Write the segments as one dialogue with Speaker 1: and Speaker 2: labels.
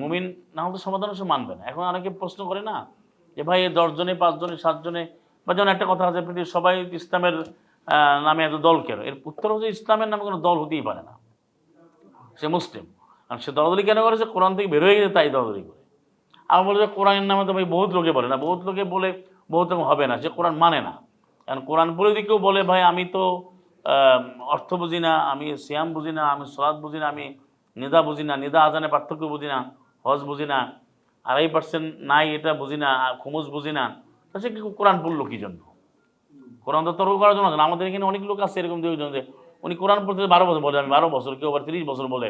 Speaker 1: মুমিন না হলে সমাধান সে মানবে না। এখন অনেকে প্রশ্ন করে না যে ভাই, এই দশজনে, পাঁচজনে, সাতজনে, বা যেমন একটা কথা আছে, পৃথিবীর সবাই ইসলামের নামে এত দল কেন? এর উত্তর হচ্ছে ইসলামের নামে কোনো দল হতেই পারে না। সে মুসলিম। আর সে দলাদলি কেন করে? সে কোরআন থেকে বের হয়ে গেছে, তাই দলাদলি করে। আর বলে যে কোরআনের নামে তো ভাই বহুত লোকে বলে না। বহুত লোকে বলে, বহুত রকম হবে না। সে কোরআন মানে না। কারণ কোরআন পড়ে যদি বলে, ভাই, আমি তো অর্থ বুঝি না, আমি সিয়াম বুঝি না, আমি সলাদ বুঝি না, আমি নিদা বুঝি না, নিদা আজানের পার্থক্য বুঝি না, হজ বুঝি না, আড়াই পার্সেন্ট নাই এটা বুঝি না খুমুজ বুঝি না। তা সে কি কোরআন পড়ল কি জন্য? কোরআন তো তর্ক করার জন্য আমাদের এখানে অনেক লোক আছে এরকম যে, উনি কোরআন পড়তে বারো বছর বলে, আমি বারো বছর, কেউ আবার তিরিশ বছর বলে।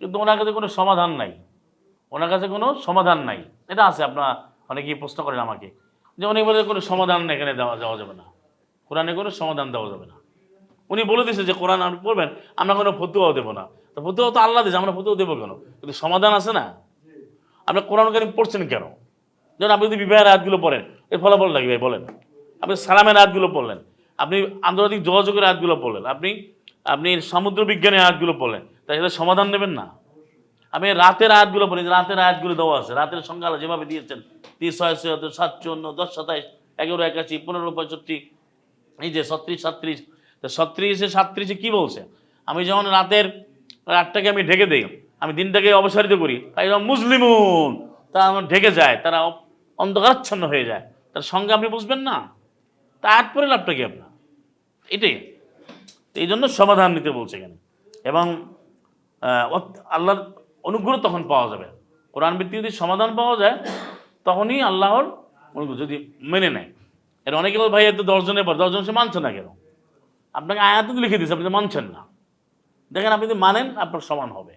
Speaker 1: কিন্তু ওনার কাছে কোনো সমাধান নাই। ওনার কাছে কোনো সমাধান নাই। এটা আছে, আপনারা অনেকেই প্রশ্ন করেন আমাকে। যে উনি বলে কোনো সমাধান এখানে দেওয়া যাওয়া যাবে না। কোরআনে কোনো সমাধান দেওয়া যাবে না। উনি বলে দিয়েছে যে, কোরআন আপনি পড়বেন, আমরা কোনো ফতুয়াও দেবো না। তো ফতুয়া তো আল্লাহ দিয়েছে, আমরা ফতুয়া দেবো কেন? কিন্তু সমাধান আছে না? আপনি কোরআন কারিম পড়ছেন কেন? যেমন আপনি যদি বিবাহের আয়াতগুলো পড়েন, এর ফলাফল লাগবে, ভাই, বলেন। আপনি সালামের আয়াতগুলো পড়লেন, আপনি আন্তর্জাতিক যোগাযোগের আয়াতগুলো পড়লেন, আপনি আপনি সমুদ্র বিজ্ঞানের আয়াতগুলো পড়লেন তাই সেটা সমাধান নেবেন না? আমি রাতের আয়াতগুলো পড়ি রাতের আয়াতগুলো দেওয়া আছে, রাতের সংখ্যা যেভাবে দিয়েছেন, তিরিশ, ছয় ছয়াত্তর সাত দশ, সাতাইশ, এগারো, একাশি, পনেরো, পঁয়ষট্টি, এই যে ছত্রিশ, সাতত্রিশ তো ছত্রিশে সাতত্রিশে কী বলছে? আমি যখন রাতের রাতটাকে আমি ঢেকে দিই, আমি দিনটাকে অবসারিত করি, তাই মুসলিমুন। তারা আমার ঢেকে যায়, তারা অন্ধকারাচ্ছন্ন হয়ে যায়। তার সঙ্গে আপনি বুঝবেন না, তারপরে লাভটা কি আপনার? এটাই। এই জন্য সমাধান নিতে বলছে এখানে। এবং আল্লাহর অনুগ্রহ তখন পাওয়া যাবে। কোরআন ভিত্তিক যদি সমাধান পাওয়া যায়, তখনই আল্লাহর অনুগ্রহ যদি মেনে নেয়। এর অনেকে ভাই এত দশজনের পর দশজন সে মানছে না কেন? আপনাকে আয়াত লিখে দিয়েছে, আপনি মানছেন না। দেখেন আপনি যদি মানেন, আপনার সমান হবে।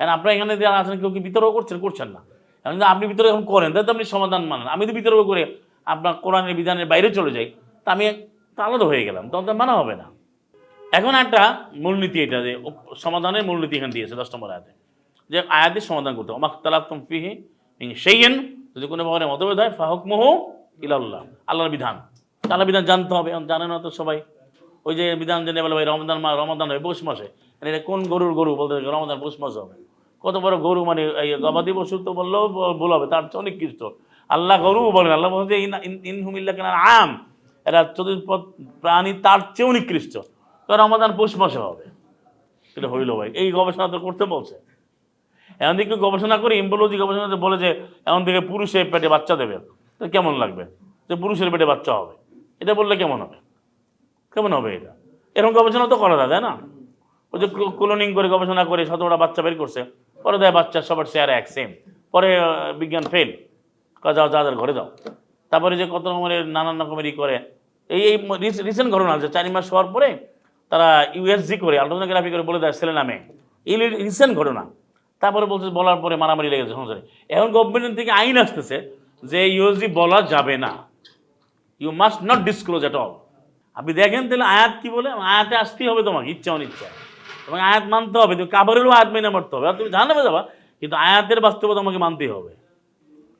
Speaker 1: এখন আপনার এখানে যারা আছেন, কেউ কি বিতর্ক করছেন? করছেন না। এখন আপনি বিতর্ক এখন করেন, তাহলে তো আপনি সমাধান মানেন। আমি যদি বিতর্ক করে আপনার কোরআনের বিধানের বাইরে চলে যাই, তা আমি আলাদা হয়ে গেলাম, তখন মানা হবে না। এখন একটা মূলনীতি এটা যে সমাধানের মূলনীতি এখানে দিয়েছে দশ নম্বর আয়াতে। যে আয়াতের সমাধান করতে অমাক তালাফতম ফিহে সেইয়েন যদি কোনো ব্যাপারে মতভেদ হয় ফাহক মোহ ইলাল্লাহ, আল্লাহর বিধান। আল্লাহর বিধান জানতে হবে জানে না তো সবাই। ওই যে বিধান জেনে বলে ভাই রমদান মা রমজান হয়, পৌষ মাসে। মানে এটা কোন গরুর গরু বলতে রমদান পৌষ মাসে হবে? কত বড় গরু মানে এই গবাদি পশু তো বললেও ভুল হবে, তার চেয়ে অনেক কৃষ্ট। আল্লাহ গরু বলেন, আল্লাহ বলছে ইন- ইন- ইনহুমিল্লা কেন আম। এরা চতুর্পদ প্রাণী তার চেয়েও নিকৃষ্ট তো রমাদান পৌষ মাসে হবে। এটা হইল ভাই। এই গবেষণা তো করতে বলছে। এমন দিকে গবেষণা করে, ইম্বোলজি গবেষণাতে বলে যে, এমন দিকে পুরুষের পেটে বাচ্চা দেবে। তো কেমন লাগবে? যে পুরুষের পেটে বাচ্চা হবে। এটা বললে কেমন হবে? কেমন হবে এটা? এরকম গবেষণা তো করা যায় না? ওই যে ক্লোনিং করে গবেষণা করে শতটা বাচ্চা বের করছে, পরে দেয় বাচ্চা সবার শেয়ার এক সেম পরে বিজ্ঞান ফেল যাও যাদের ঘরে যাও। তারপরে যে কত রকমের নানান রকমের ই করে। এই এই রিসেন্ট ঘটনা আছে, চারি মাস হওয়ার পরে তারা ইউএসজি করে, আলট্রাসোনোগ্রাফি করে বলে দেয়, ছেলে নামে। এই রিসেন্ট ঘটনা। তারপরে বলছে, বলার পরে মারামারি লেগেছে সংসারে এখন গভর্নমেন্ট থেকে আইন আসতেছে যে ইউএসজি বলা যাবে না। You must not disclose at all আপনি দেখেন তাহলে আয়াত কি বলে? আয়াতে আসতেই হবে তোমাকে, ইচ্ছা অনিচ্ছা। এবং আয়াত মানতে হবে, তুমি কাবারেরও আয়াত মেনে মারতে হবে। আর তুমি জানাবে যাবা, কিন্তু আয়াতের বাস্তবতা তোমাকে মানতেই হবে।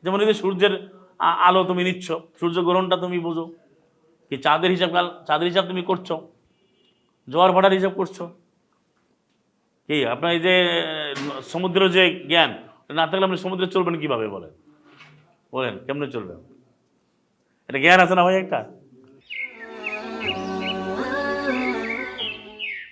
Speaker 1: যেমন এই সূর্যের আলো তুমি নিচ্ছ, সূর্য গ্রহণটা তুমি বুঝো। কি চাঁদের হিসাব চাঁদের হিসাব তুমি করছ? জোয়ার ভাটার হিসাব করছ? কি, আপনার এই যে, সমুদ্র যে জ্ঞান না থাকলে আপনি সমুদ্রে চলবেন কীভাবে বলেন? বলেন, কেমনে চলবেন? এটা জ্ঞান আছে না ভাই একটা?